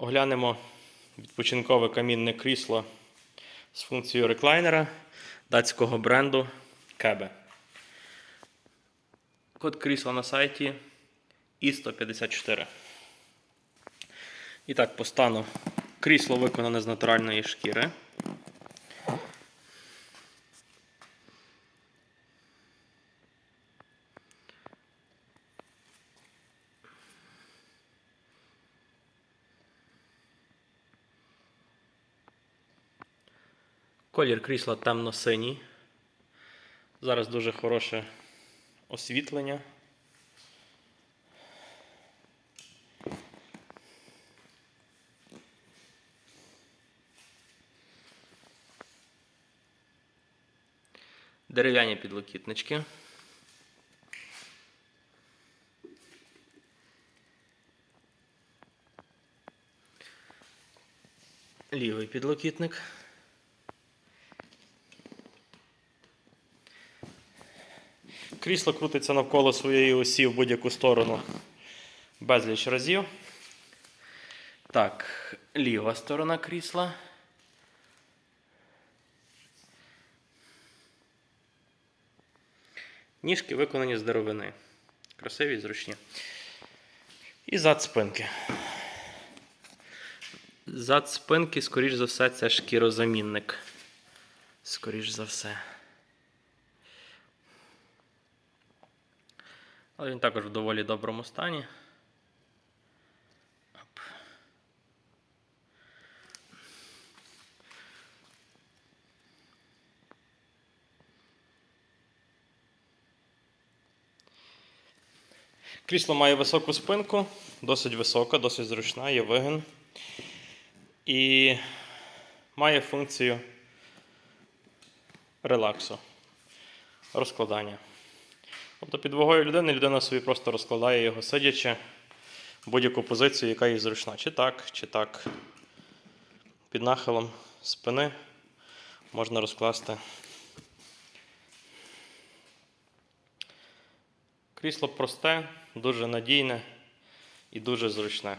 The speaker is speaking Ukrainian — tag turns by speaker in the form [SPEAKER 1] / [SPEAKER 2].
[SPEAKER 1] Оглянемо відпочинкове камінне крісло з функцією реклайнера датського бренду Кебе. Код крісла на сайті І154. І так, по стану. Крісло виконане з натуральної шкіри. Колір крісла темно-синій. Зараз дуже хороше освітлення. Дерев'яні підлокітнички. Лівий підлокітник. Крісло крутиться навколо своєї осі в будь-яку сторону безліч разів. Так, ліва сторона крісла. Ніжки виконані з деревини. Красиві і зручні. І зад спинки. Зад спинки, скоріш за все, це шкірозамінник. Скоріш за все. Але він також в доволі доброму стані. Крісло має високу спинку, досить висока, досить зручна, є вигин. І має функцію релаксу, розкладання. Тобто під вагою людини людина собі просто розкладає його сидячи в будь-яку позицію, яка їй зручна. Чи так, чи так. Під нахилом спини можна розкласти. Крісло просте, дуже надійне і дуже зручне.